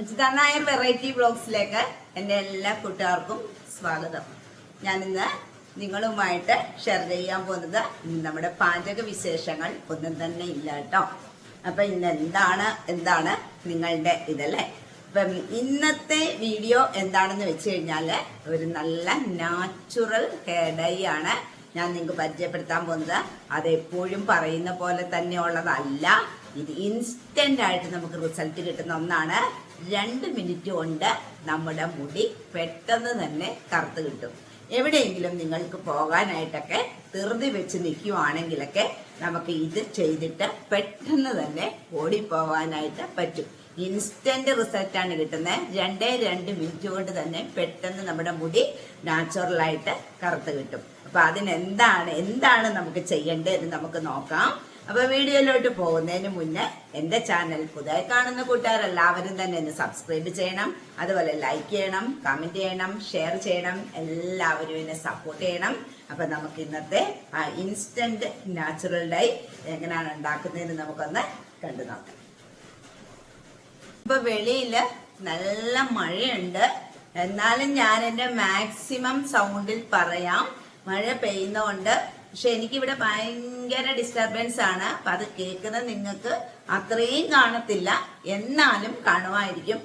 Ajitha variety ബ്ലോഗ്സിലേക്ക് എന്റെ എല്ലാ കൂട്ടുകാർക്കും സ്വാഗതം. ഞാനിന്ന് നിങ്ങളുമായിട്ട് ഷെയർ ചെയ്യാൻ പോകുന്നത് നമ്മുടെ പാചക വിശേഷങ്ങൾ ഒന്നും തന്നെ ഇല്ല കേട്ടോ. അപ്പൊ ഇന്ന് എന്താണ് എന്താണ് നിങ്ങളുടെ ഇതല്ലേ? അപ്പം ഇന്നത്തെ വീഡിയോ എന്താണെന്ന് വെച്ച് കഴിഞ്ഞാൽ ഒരു നല്ല നാച്ചുറൽ ഹെയർ ഡൈ ആണ് ഞാൻ നിങ്ങൾക്ക് പരിചയപ്പെടുത്താൻ പോകുന്നത്. അത് എപ്പോഴും പറയുന്ന പോലെ തന്നെ ഉള്ളതല്ല ഇത് ഇൻസ്റ്റന്റ് ആയിട്ട് നമുക്ക് റിസൾട്ട് കിട്ടുന്ന ഒന്നാണ് രണ്ട് മിനിറ്റ് കൊണ്ട് നമ്മുടെ മുടി പെട്ടെന്ന് തന്നെ കറുത്ത് കിട്ടും. എവിടെയെങ്കിലും നിങ്ങൾക്ക് പോകാനായിട്ടൊക്കെ ധൃതി വെച്ച് നിൽക്കുവാണെങ്കിലൊക്കെ നമുക്ക് ഇത് ചെയ്തിട്ട് പെട്ടെന്ന് തന്നെ ഓടിപ്പോകാനായിട്ട് പറ്റും. ഇൻസ്റ്റന്റ് റിസൾട്ടാണ് കിട്ടുന്നത്. രണ്ടേ രണ്ട് മിനിറ്റ് കൊണ്ട് തന്നെ പെട്ടെന്ന് നമ്മുടെ മുടി നാച്ചുറലായിട്ട് കറുത്ത് കിട്ടും. അപ്പൊ അതിനെന്താണ് എന്താണ് നമുക്ക് ചെയ്യേണ്ടത് നമുക്ക് നോക്കാം. അപ്പൊ വീഡിയോയിലോട്ട് പോകുന്നതിന് മുന്നേ എന്റെ ചാനൽ പുതുതായി കാണുന്ന കൂട്ടുകാർ എല്ലാവരും തന്നെ ഒന്ന് സബ്സ്ക്രൈബ് ചെയ്യണം. അതുപോലെ ലൈക്ക് ചെയ്യണം കമന്റ് ചെയ്യണം ഷെയർ ചെയ്യണം. എല്ലാവരും എന്നെ സപ്പോർട്ട് ചെയ്യണം. അപ്പൊ നമുക്ക് ഇന്നത്തെ ആ ഇൻസ്റ്റന്റ് നാച്ചുറൽ ഡൈ എങ്ങനെയാണ് ഉണ്ടാക്കുന്നതെന്ന് നമുക്കൊന്ന് കണ്ടു നോക്കാം. ഇപ്പൊ വെളിയിൽ നല്ല മഴയുണ്ട്. എന്നാലും ഞാൻ എന്റെ മാക്സിമം സൗണ്ടിൽ പറയാം. മഴ പെയ്യുന്നതുകൊണ്ട് പക്ഷെ എനിക്കിവിടെ ഭയങ്കര ഡിസ്റ്റർബൻസ് ആണ്. അപ്പൊ അത് കേൾക്കുന്നത് നിങ്ങൾക്ക് അത്രയും കാണത്തില്ല. എന്നാലും കാണുമായിരിക്കും.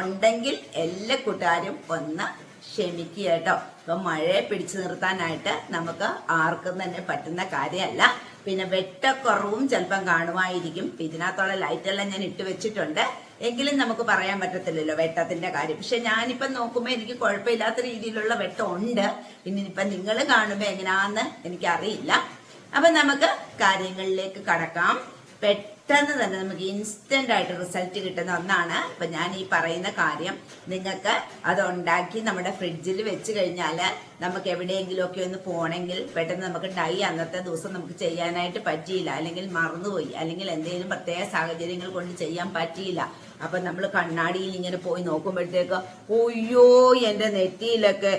ഉണ്ടെങ്കിൽ എല്ലാ കൂട്ടുകാരും ഒന്ന് ക്ഷമിക്കുക കേട്ടോ. ഇപ്പൊ മഴയെ പിടിച്ചു നിർത്താനായിട്ട് നമുക്ക് ആർക്കും തന്നെ പറ്റുന്ന കാര്യമല്ല. പിന്നെ വെട്ടക്കുറവും ചിലപ്പം കാണുമായിരിക്കും. ഇതിനകത്തുള്ള ലൈറ്റെല്ലാം ഞാൻ ഇട്ട് വെച്ചിട്ടുണ്ട്. എങ്കിലും നമുക്ക് പറയാൻ പറ്റത്തില്ലല്ലോ വെട്ടത്തിന്റെ കാര്യം. പക്ഷെ ഞാനിപ്പം നോക്കുമ്പോൾ എനിക്ക് കുഴപ്പമില്ലാത്ത രീതിയിലുള്ള വെട്ടം ഉണ്ട് പിന്നെ ഇപ്പം നിങ്ങൾ കാണുമ്പോൾ എങ്ങനെയാന്ന് എനിക്കറിയില്ല. അപ്പൊ നമുക്ക് കാര്യങ്ങളിലേക്ക് കടക്കാം. പെട്ടെന്ന് തന്നെ നമുക്ക് ഇൻസ്റ്റന്റ് ആയിട്ട് റിസൾട്ട് കിട്ടുന്ന ഒന്നാണ്. അപ്പൊ ഞാൻ ഈ പറയുന്ന കാര്യം നിങ്ങൾക്ക് അത് ഉണ്ടാക്കി നമ്മുടെ ഫ്രിഡ്ജിൽ വെച്ച് കഴിഞ്ഞാൽ നമുക്ക് എവിടെയെങ്കിലുമൊക്കെ ഒന്ന് പോണെങ്കിൽ പെട്ടെന്ന് നമുക്ക് ഡൈ അന്നത്തെ ദിവസം നമുക്ക് ചെയ്യാനായിട്ട് പറ്റിയില്ല. അല്ലെങ്കിൽ മറന്നുപോയി. അല്ലെങ്കിൽ എന്തെങ്കിലും പ്രത്യേക സാഹചര്യങ്ങൾ കൊണ്ട് ചെയ്യാൻ പറ്റിയില്ല. അപ്പൊ നമ്മൾ കണ്ണാടിയിൽ ഇങ്ങനെ പോയി നോക്കുമ്പോഴത്തേക്ക് ഒയ്യോ എന്റെ നെറ്റിയിലൊക്കെ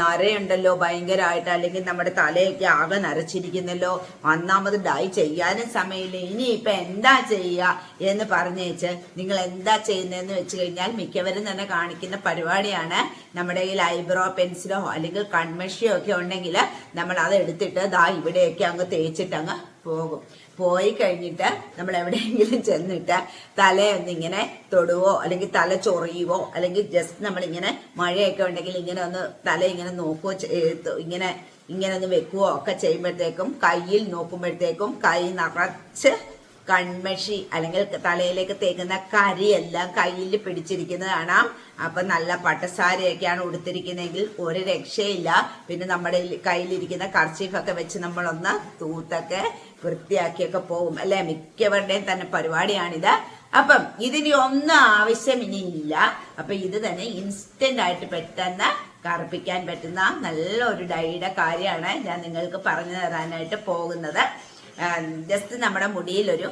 നരയുണ്ടല്ലോ ഭയങ്കരമായിട്ട് അല്ലെങ്കിൽ നമ്മുടെ തലയൊക്കെ ആകെ നരച്ചിരിക്കുന്നല്ലോ. ഒന്നാമത് ഡൈ ചെയ്യാനും സമയമില്ല. ഇനി ഇപ്പൊ എന്താ ചെയ്യുക എന്ന് പറഞ്ഞേച്ച് നിങ്ങൾ എന്താ ചെയ്യുന്നതെന്ന് വെച്ച് കഴിഞ്ഞാൽ മിക്കവരും തന്നെ കാണിക്കുന്ന പരിപാടിയാണ്. നമ്മുടെ ഈ ഐബ്രോ പെൻസിലോ അല്ലെങ്കിൽ കൺമഷിയോ ഒക്കെ ഉണ്ടെങ്കിൽ നമ്മൾ അത് എടുത്തിട്ട് ദാ ഇവിടെയൊക്കെ അങ്ങ് തേച്ചിട്ട് അങ്ങ് പോകും. പോയി കഴിഞ്ഞിട്ട് നമ്മൾ എവിടെയെങ്കിലും ചെന്നിട്ട് തലയൊന്നിങ്ങനെ തൊടുവോ അല്ലെങ്കിൽ തല ചൊറിയുവോ അല്ലെങ്കിൽ ജസ്റ്റ് നമ്മൾ ഇങ്ങനെ മഴയൊക്കെ ഉണ്ടെങ്കിൽ ഇങ്ങനെ ഒന്ന് തല ഇങ്ങനെ നോക്കുകയോ ചെ- ഇങ്ങനെ ഇങ്ങനെ ഒന്ന് വെക്കുവോ ഒക്കെ ചെയ്യുമ്പോഴത്തേക്കും കയ്യിൽ നോക്കുമ്പോഴത്തേക്കും കൈ നിറച്ച് കൺമഷി അല്ലെങ്കിൽ തലയിലേക്ക് തേക്കുന്ന എല്ലാം കയ്യിൽ പിടിച്ചിരിക്കുന്നത് കാണാം അപ്പൊ നല്ല പട്ടസാരയൊക്കെയാണ് ഉടുത്തിരിക്കുന്നതെങ്കിൽ ഒരു രക്ഷയില്ല. പിന്നെ നമ്മുടെ കയ്യിലിരിക്കുന്ന കർച്ചീഫൊക്കെ വെച്ച് നമ്മളൊന്ന് തൂത്തൊക്കെ വൃത്തിയാക്കിയൊക്കെ പോകും. അല്ലെ? മിക്കവരുടെയും തന്നെ പരിപാടിയാണിത്. അപ്പം ഇതിന് ഒന്നും ആവശ്യം ഇനി ഇല്ല അപ്പൊ ഇത് തന്നെ ഇൻസ്റ്റന്റ് ആയിട്ട് പെട്ടെന്ന് കറുപ്പിക്കാൻ പറ്റുന്ന നല്ലൊരു ഡൈയുടെ കാര്യമാണ് ഞാൻ നിങ്ങൾക്ക് പറഞ്ഞു തരാനായിട്ട് പോകുന്നത്. ജസ്റ്റ് നമ്മുടെ മുടിയിൽ ഒരു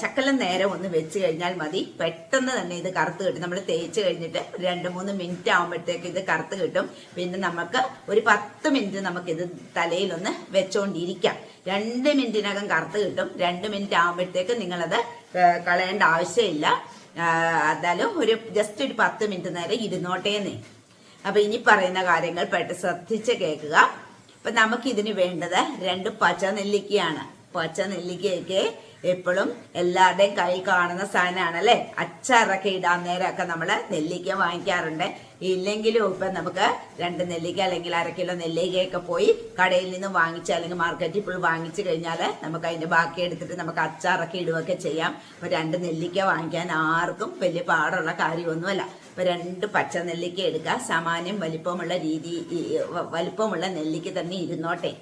ശക്കലം നേരം ഒന്ന് വെച്ച് കഴിഞ്ഞാൽ മതി. പെട്ടെന്ന് തന്നെ ഇത് കറുത്ത് കിട്ടും. നമ്മൾ തേച്ച് കഴിഞ്ഞിട്ട് രണ്ട് മൂന്ന് മിനിറ്റ് ആകുമ്പോഴത്തേക്ക് ഇത് കറുത്ത് കിട്ടും. പിന്നെ നമുക്ക് ഒരു പത്ത് മിനിറ്റ് നമുക്ക് ഇത് തലയിലൊന്ന് വെച്ചോണ്ടിരിക്കാം. രണ്ട് മിനിറ്റിനകം കറുത്ത് കിട്ടും. രണ്ട് മിനിറ്റ് ആകുമ്പോഴത്തേക്ക് നിങ്ങളത് കളയേണ്ട ആവശ്യമില്ല. എന്തായാലും ഒരു ജസ്റ്റ് ഒരു പത്ത് മിനിറ്റ് നേരം ഇരുന്നോട്ടേന്നേ. അപ്പൊ ഇനി പറയുന്ന കാര്യങ്ങൾ പെട്ട് ശ്രദ്ധിച്ച് കേൾക്കുക. അപ്പൊ നമുക്ക് ഇതിന് വേണ്ടത് രണ്ട് പച്ച നെല്ലിക്കയാണ് പച്ച നെല്ലിക്കയൊക്കെ എപ്പോഴും എല്ലാവരുടെയും കയ്യിൽ കാണുന്ന സാധനമാണ് അല്ലെ അച്ചാറൊക്കെ ഇടാൻ നേരമൊക്കെ നമ്മൾ നെല്ലിക്ക വാങ്ങിക്കാറുണ്ട്. ഇല്ലെങ്കിലും ഇപ്പം നമുക്ക് രണ്ട് നെല്ലിക്ക അല്ലെങ്കിൽ അര കിലോ നെല്ലിക്കയൊക്കെ പോയി കടയിൽ നിന്ന് വാങ്ങിച്ച് അല്ലെങ്കിൽ മാർക്കറ്റിൽ പോയി വാങ്ങിച്ചു കഴിഞ്ഞാൽ നമുക്ക് അതിന്റെ ബാക്കി എടുത്തിട്ട് നമുക്ക് അച്ചാറൊക്കെ ഇടുകയൊക്കെ ചെയ്യാം. അപ്പോൾ രണ്ട് നെല്ലിക്ക വാങ്ങിക്കാൻ ആർക്കും വലിയ പാടുള്ള കാര്യമൊന്നുമല്ല. ഇപ്പോൾ രണ്ട് പച്ച നെല്ലിക്ക എടുക്കുക. സാമാന്യം വലിപ്പമുള്ള രീതി വലിപ്പമുള്ള നെല്ലിക്ക തന്നെ ഇരുന്നോട്ടെ.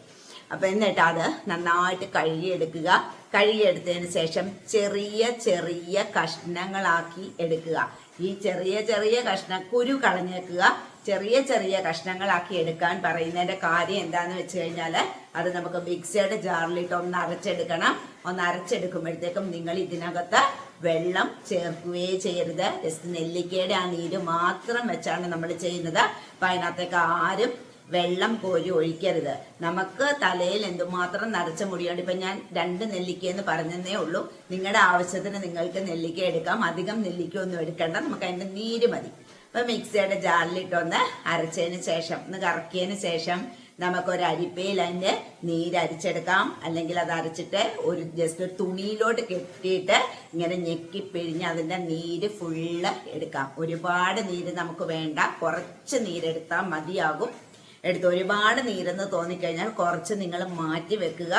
അപ്പൊ എന്നിട്ട് അത് നന്നായിട്ട് കഴുകിയെടുക്കുക. കഴുകിയെടുത്തതിന് ശേഷം ചെറിയ ചെറിയ കഷ്ണങ്ങളാക്കി എടുക്കുക. ഈ ചെറിയ ചെറിയ കഷ്ണ കുരു കളഞ്ഞേക്കുക. ചെറിയ ചെറിയ കഷ്ണങ്ങളാക്കി എടുക്കാൻ പറയുന്നതിന്റെ കാര്യം എന്താന്ന് വെച്ച് കഴിഞ്ഞാൽ അത് നമുക്ക് മിക്സിയുടെ ജാറിലിട്ട് ഒന്ന് അരച്ചെടുക്കണം. ഒന്ന് അരച്ചെടുക്കുമ്പോഴത്തേക്കും നിങ്ങൾ ഇതിനകത്ത് വെള്ളം ചേർക്കുകയേ ചെയ്യരുത്. ജസ്റ്റ് നെല്ലിക്കയുടെ ആ നീര് മാത്രം വെച്ചാണ് നമ്മൾ ചെയ്യുന്നത്. അപ്പൊ അതിനകത്തേക്ക് ആരും വെള്ളം കോരി ഒഴിക്കരുത്. നമുക്ക് തലയിൽ എന്തുമാത്രം നരച്ച മുടിയുണ്ട്? ഇപ്പം ഞാൻ രണ്ട് നെല്ലിക്ക എന്ന് പറഞ്ഞതേ ഉള്ളൂ. നിങ്ങളുടെ ആവശ്യത്തിന് നിങ്ങൾക്ക് നെല്ലിക്ക എടുക്കാം. അധികം നെല്ലിക്ക ഒന്നും എടുക്കണ്ട. നമുക്ക് അതിന്റെ നീര് മതി. അപ്പം മിക്സിയുടെ ജാറിലിട്ടൊന്ന് അരച്ചതിന് ശേഷം ഒന്ന് കറക്കിയതിന് ശേഷം നമുക്കൊരു അരിപ്പയിൽ അതിന്റെ നീര് അരിച്ചെടുക്കാം. അല്ലെങ്കിൽ അത് അരച്ചിട്ട് ഒരു ജസ്റ്റ് ഒരു തുണിയിലോട്ട് കെട്ടിയിട്ട് ഇങ്ങനെ ഞെക്കി പിഴിഞ്ഞ് അതിന്റെ നീര് ഫുള്ള് എടുക്കാം. ഒരുപാട് നീര് നമുക്ക് വേണ്ട. കുറച്ച് നീരെടുത്താൽ മതിയാകും. എടുത്ത് ഒരുപാട് നീരെന്ന് തോന്നിക്കഴിഞ്ഞാൽ കുറച്ച് നിങ്ങൾ മാറ്റി വെക്കുക.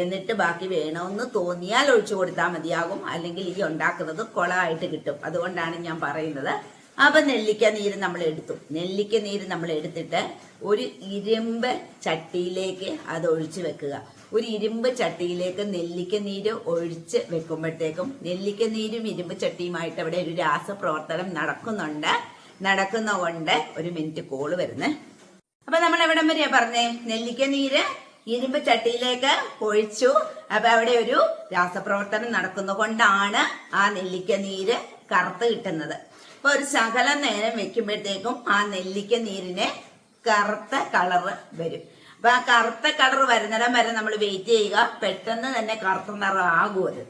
എന്നിട്ട് ബാക്കി വേണമെന്ന് തോന്നിയാൽ ഒഴിച്ചു കൊടുത്താൽ മതിയാകും. അല്ലെങ്കിൽ ഈ ഉണ്ടാക്കുന്നത് കുളമായിട്ട് കിട്ടും. അതുകൊണ്ടാണ് ഞാൻ പറയുന്നത്. അപ്പൊ നെല്ലിക്ക നീര് നമ്മൾ എടുത്തു. നെല്ലിക്ക നീര് നമ്മൾ എടുത്തിട്ട് ഒരു ഇരുമ്പ് ചട്ടിയിലേക്ക് അത് ഒഴിച്ചു വെക്കുക. ഒരു ഇരുമ്പ് ചട്ടിയിലേക്ക് നെല്ലിക്ക നീര് ഒഴിച്ച് വെക്കുമ്പോഴത്തേക്കും നെല്ലിക്ക നീരും ഇരുമ്പ് ചട്ടിയുമായിട്ട് അവിടെ ഒരു രാസപ്രവർത്തനം നടക്കുന്നുണ്ട്. നടക്കുന്ന കൊണ്ട് ഒരു മിനിറ്റ് കോൾ വരുന്നേ. അപ്പൊ നമ്മൾ എവിടം വരെയാ പറഞ്ഞേ? നെല്ലിക്ക നീര് ഇരുമ്പ് ചട്ടിയിലേക്ക് ഒഴിച്ചു. അപ്പൊ അവിടെ ഒരു രാസപ്രവർത്തനം നടക്കുന്ന കൊണ്ടാണ് ആ നെല്ലിക്ക നീര് കറുത്ത് കിട്ടുന്നത്. അപ്പൊ ഒരു ശകല നേരം വെക്കുമ്പോഴത്തേക്കും ആ നെല്ലിക്ക നീരിന് കറുത്ത കളറ് വരും. അപ്പൊ ആ കറുത്ത കളർ വരുന്നിടം വരെ നമ്മൾ വെയിറ്റ് ചെയ്യുക. പെട്ടെന്ന് തന്നെ കറുത്ത നിറം ആകുമത്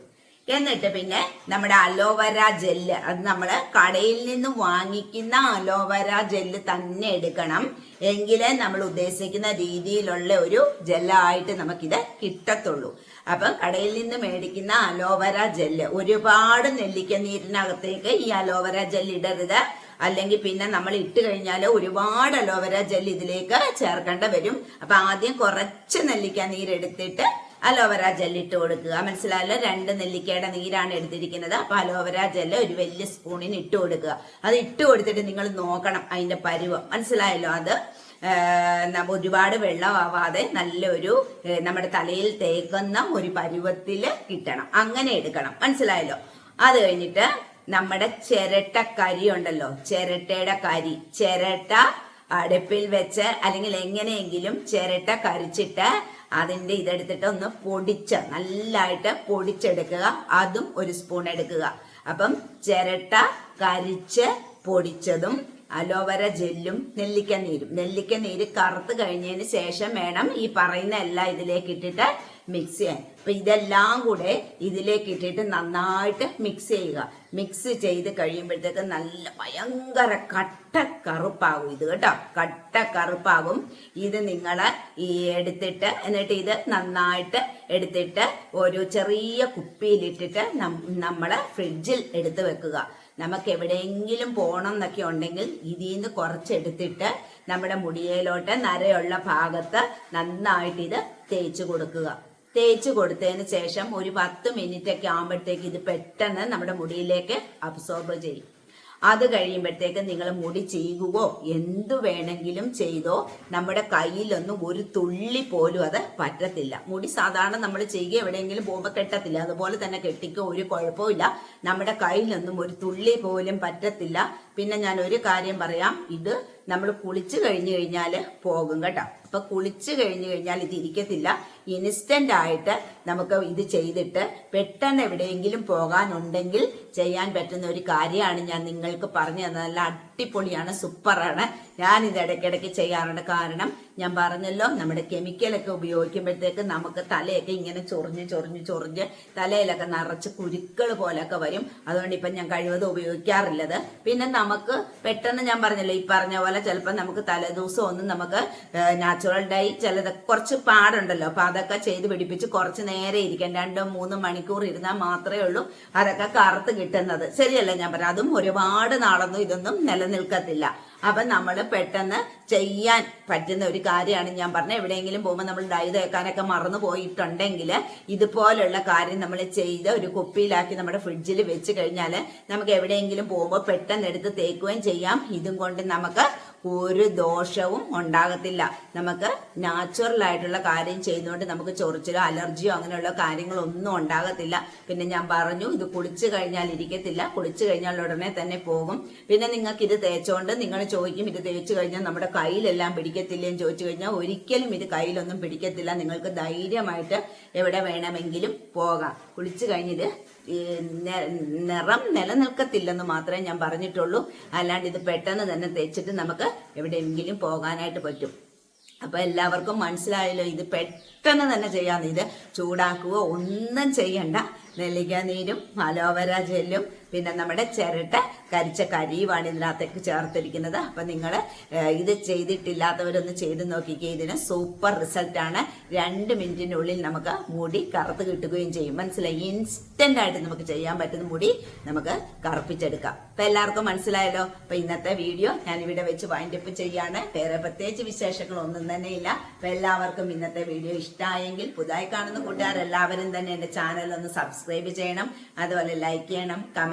എന്നിട്ട് പിന്നെ നമ്മുടെ അലോവര ജെല്ല് അത് നമ്മൾ കടയിൽ നിന്ന് വാങ്ങിക്കുന്ന അലോവര ജെല്ല് തന്നെ എടുക്കണം. എങ്കിലേ നമ്മൾ ഉദ്ദേശിക്കുന്ന രീതിയിലുള്ള ഒരു ജെല്ലായിട്ട് നമുക്കിത് കിട്ടത്തുള്ളൂ. അപ്പം കടയിൽ നിന്ന് മേടിക്കുന്ന അലോവര ജെല്ല് ഒരുപാട് നെല്ലിക്ക നീരിനകത്തേക്ക് ഈ അലോവര ജെല്ല് ഇടരുത്. അല്ലെങ്കിൽ പിന്നെ നമ്മൾ ഇട്ട് കഴിഞ്ഞാൽ ഒരുപാട് അലോവര ജെല്ല് ഇതിലേക്ക് ചേർക്കേണ്ട വരും. അപ്പൊ ആദ്യം കുറച്ച് നെല്ലിക്ക നീരെടുത്തിട്ട് അലോവര ജെല്ല് ഇട്ട് കൊടുക്കുക. മനസ്സിലായല്ലോ? രണ്ട് നെല്ലിക്കയുടെ നീരാണ് എടുത്തിരിക്കുന്നത്. അപ്പൊ അലോവര ജെല്ല് ഒരു വലിയ സ്പൂണിന് ഇട്ട് കൊടുക്കുക. അത് ഇട്ട് കൊടുത്തിട്ട് നിങ്ങൾ നോക്കണം അതിന്റെ പരുവം. മനസ്സിലായല്ലോ അത്? ഒരുപാട് വെള്ളമാവാതെ നല്ലൊരു നമ്മുടെ തലയിൽ തേക്കുന്ന ഒരു പരുവത്തിൽ കിട്ടണം. അങ്ങനെ എടുക്കണം. മനസ്സിലായല്ലോ? അത് കഴിഞ്ഞിട്ട് നമ്മുടെ ചിരട്ട കരി ഉണ്ടല്ലോ? ചിരട്ടയുടെ കരി. ചിരട്ട അടുപ്പിൽ വെച്ച് അല്ലെങ്കിൽ എങ്ങനെയെങ്കിലും ചിരട്ട കരിച്ചിട്ട് അതിന്റെ ഇതെടുത്തിട്ട് ഒന്ന് പൊടിച്ച് നല്ലതായിട്ട് പൊടിച്ചെടുക്കുക. അതും ഒരു സ്പൂൺ എടുക്കുക. അപ്പം ചിരട്ട കരിച്ച് പൊടിച്ചതും അലോവര ജെല്ലും നെല്ലിക്ക നീരും നെല്ലിക്ക നീര് കറുത്ത് കഴിഞ്ഞതിന് ശേഷം വേണം ഈ പറയുന്ന എല്ലാം ഇതിലേക്ക് ഇട്ടിട്ട് മിക്സ് ചെയ്യാൻ. അപ്പൊ ഇതെല്ലാം കൂടെ ഇതിലേക്ക് ഇട്ടിട്ട് നന്നായിട്ട് മിക്സ് ചെയ്യുക. മിക്സ് ചെയ്ത് കഴിയുമ്പോഴത്തേക്ക് നല്ല ഭയങ്കര കട്ട കറുപ്പാകും ഇത് കേട്ടോ. കട്ട കറുപ്പാകും. ഇത് നിങ്ങൾ ഈ എടുത്തിട്ട് എന്നിട്ട് ഇത് നന്നായിട്ട് എടുത്തിട്ട് ഒരു ചെറിയ കുപ്പിയിലിട്ടിട്ട് നമ്മൾ ഫ്രിഡ്ജിൽ എടുത്ത് വെക്കുക. നമുക്ക് എവിടെയെങ്കിലും പോകണം എന്നൊക്കെ ഉണ്ടെങ്കിൽ ഇതിൽ നിന്ന് കുറച്ചെടുത്തിട്ട് നമ്മുടെ മുടിയയിലോട്ട് നരയുള്ള ഭാഗത്ത് നന്നായിട്ട് ഇത് തേച്ച് കൊടുക്കുക. തേച്ച് കൊടുത്തതിന് ശേഷം ഒരു പത്ത് മിനിറ്റ് ഒക്കെ ആകുമ്പോഴത്തേക്ക് ഇത് പെട്ടെന്ന് നമ്മുടെ മുടിയിലേക്ക് അബ്സോർബ് ചെയ്യും. അത് കഴിയുമ്പോഴത്തേക്ക് നിങ്ങൾ മുടി ചെയ്യുകയോ എന്തു വേണമെങ്കിലും ചെയ്തോ നമ്മുടെ കയ്യിലൊന്നും ഒരു തുള്ളി പോലും അത് പറ്റത്തില്ല. മുടി സാധാരണ നമ്മൾ ചെയ്യുക എവിടെയെങ്കിലും പോകുമ്പോൾ കെട്ടത്തില്ല. അതുപോലെ തന്നെ കെട്ടിക്കോ ഒരു കുഴപ്പമില്ല നമ്മുടെ കയ്യിലൊന്നും ഒരു തുള്ളി പോലും പറ്റത്തില്ല. പിന്നെ ഞാൻ ഒരു കാര്യം പറയാം. ഇത് നമ്മൾ കുളിച്ചു കഴിഞ്ഞു കഴിഞ്ഞാൽ പോകും കേട്ടോ. അപ്പൊ കുളിച്ചു കഴിഞ്ഞു കഴിഞ്ഞാൽ ഇത് ഇരിക്കത്തില്ല. ഇൻസ്റ്റന്റ് ആയിട്ട് നമുക്ക് ഇത് ചെയ്തിട്ട് പെട്ടെന്ന് എവിടെയെങ്കിലും പോകാനുണ്ടെങ്കിൽ ചെയ്യാൻ പറ്റുന്ന ഒരു കാര്യമാണ് ഞാൻ നിങ്ങൾക്ക് പറഞ്ഞു തന്നത്. നല്ല അടിപൊളിയാണ് സൂപ്പറാണ്. ഞാൻ ഇത് ഇടയ്ക്കിടയ്ക്ക് ചെയ്യാറുണ്ട്. കാരണം ഞാൻ പറഞ്ഞല്ലോ നമ്മുടെ കെമിക്കലൊക്കെ ഉപയോഗിക്കുമ്പോഴത്തേക്ക് നമുക്ക് തലയൊക്കെ ഇങ്ങനെ ചൊറിഞ്ഞ് ചൊറിഞ്ഞ് ചൊറിഞ്ഞ് തലയിലൊക്കെ നിറച്ച് കുരുക്കൾ പോലൊക്കെ വരും. അതുകൊണ്ട് ഇപ്പം ഞാൻ കഴിവതും ഉപയോഗിക്കാറില്ലത്. പിന്നെ നമുക്ക് പെട്ടെന്ന് ഞാൻ പറഞ്ഞല്ലോ ഈ പറഞ്ഞ പോലെ ചിലപ്പോൾ നമുക്ക് തലേദിവസം ഒന്നും നമുക്ക് നാച്ചുറൽ ഡൈ ചിലത് കുറച്ച് പാടുണ്ടല്ലോ. അപ്പം അതൊക്കെ ചെയ്ത് പിടിപ്പിച്ച് കുറച്ച് നേരെ ഇരിക്കാൻ രണ്ടോ മൂന്നോ മണിക്കൂർ ഇരുന്നാൽ മാത്രമേ ഉള്ളൂ. അതൊക്കെ കറുത്ത് കിട്ടുന്നത്. ശരിയല്ല ഞാൻ പറയാം അതും ഒരുപാട് നാളൊന്നും ഇതൊന്നും നിലനിൽക്കത്തില്ല അപ്പൊ നമ്മൾ പെട്ടെന്ന് ചെയ്യാൻ പറ്റുന്ന ഒരു കാര്യമാണ് ഞാൻ പറഞ്ഞത്. എവിടെയെങ്കിലും പോകുമ്പോൾ നമ്മൾ ഡൈ തേക്കാനൊക്കെ മറന്നു പോയിട്ടുണ്ടെങ്കിൽ ഇതുപോലുള്ള കാര്യം നമ്മൾ ചെയ്ത് ഒരു കുപ്പിയിലാക്കി നമ്മുടെ ഫ്രിഡ്ജിൽ വെച്ച് കഴിഞ്ഞാൽ നമുക്ക് എവിടെയെങ്കിലും പോകുമ്പോൾ പെട്ടെന്ന് എടുത്ത് തേക്കുകയും ചെയ്യാം. ഇതും കൊണ്ട് നമുക്ക് ഒരു ദോഷവും ഉണ്ടാകത്തില്ല. നമുക്ക് നാച്ചുറൽ ആയിട്ടുള്ള കാര്യം ചെയ്യുന്നതുകൊണ്ട് നമുക്ക് ചൊറിച്ചിലോ അലർജിയോ അങ്ങനെയുള്ള കാര്യങ്ങളൊന്നും ഉണ്ടാകത്തില്ല. പിന്നെ ഞാൻ പറഞ്ഞു ഇത് കുളിച്ചു കഴിഞ്ഞാൽ ഇരിക്കത്തില്ല. കുളിച്ചു കഴിഞ്ഞാൽ ഉടനെ തന്നെ പോകും. പിന്നെ നിങ്ങൾക്ക് ഇത് തേച്ചോണ്ട് നിങ്ങൾ ചോദിക്കും ഇത് തേച്ചു കഴിഞ്ഞാൽ നമ്മുടെ കയ്യിലെല്ലാം പിടിക്കത്തില്ലെന്ന് ചോദിച്ചു കഴിഞ്ഞാൽ ഒരിക്കലും ഇത് കയ്യിലൊന്നും പിടിക്കത്തില്ല. നിങ്ങൾക്ക് ധൈര്യമായിട്ട് എവിടെ വേണമെങ്കിലും പോകാം. കുളിച്ചു നെ- നിറം നിലനിൽക്കത്തില്ലെന്ന് മാത്രമേ ഞാൻ പറഞ്ഞിട്ടുള്ളൂ. അല്ലാണ്ട് ഇത് പെട്ടെന്ന് തന്നെ തേച്ചിട്ട് നമുക്ക് എവിടെയെങ്കിലും പോകാനായിട്ട് പറ്റും. അപ്പൊ എല്ലാവർക്കും മനസ്സിലായല്ലോ ഇത് പെട്ടെന്ന് തന്നെ ചെയ്യാം. ഇത് ചൂടാക്കുക ഒന്നും ചെയ്യണ്ട. നെല്ലിക്ക നീരും അലോവേര ജെല്ലും പിന്നെ നമ്മുടെ ചിരട്ട കരിച്ച കരിയുമാണ് ഇതിനകത്തേക്ക് ചേർത്തിരിക്കുന്നത്. അപ്പൊ നിങ്ങൾ ഇത് ചെയ്തിട്ടില്ലാത്തവരൊന്ന് ചെയ്ത് നോക്കിക്കുക ഇതിന് സൂപ്പർ റിസൾട്ട് ആണ്. രണ്ട് മിനിറ്റിനുള്ളിൽ നമുക്ക് മുടി കറുത്ത് കിട്ടുകയും ചെയ്യും. മനസ്സിലായി? ഇൻസ്റ്റന്റ് ആയിട്ട് നമുക്ക് ചെയ്യാൻ പറ്റുന്ന മുടി നമുക്ക് കറുപ്പിച്ചെടുക്കാം. അപ്പൊ എല്ലാവർക്കും മനസ്സിലായല്ലോ? അപ്പൊ ഇന്നത്തെ വീഡിയോ ഞാൻ ഇവിടെ വെച്ച് വൈൻഡപ്പ് ചെയ്യാണ്. വേറെ പ്രത്യേകിച്ച് വിശേഷങ്ങൾ ഒന്നും തന്നെ ഇല്ല. അപ്പൊ എല്ലാവർക്കും ഇന്നത്തെ വീഡിയോ ഇഷ്ടമായെങ്കിൽ പുതുതായി കാണുന്ന കൂട്ടുകാരെല്ലാവരും തന്നെ എന്റെ ചാനൽ ഒന്ന് സബ്സ്ക്രൈബ് ചെയ്യണം. അതുപോലെ ലൈക്ക് ചെയ്യണം.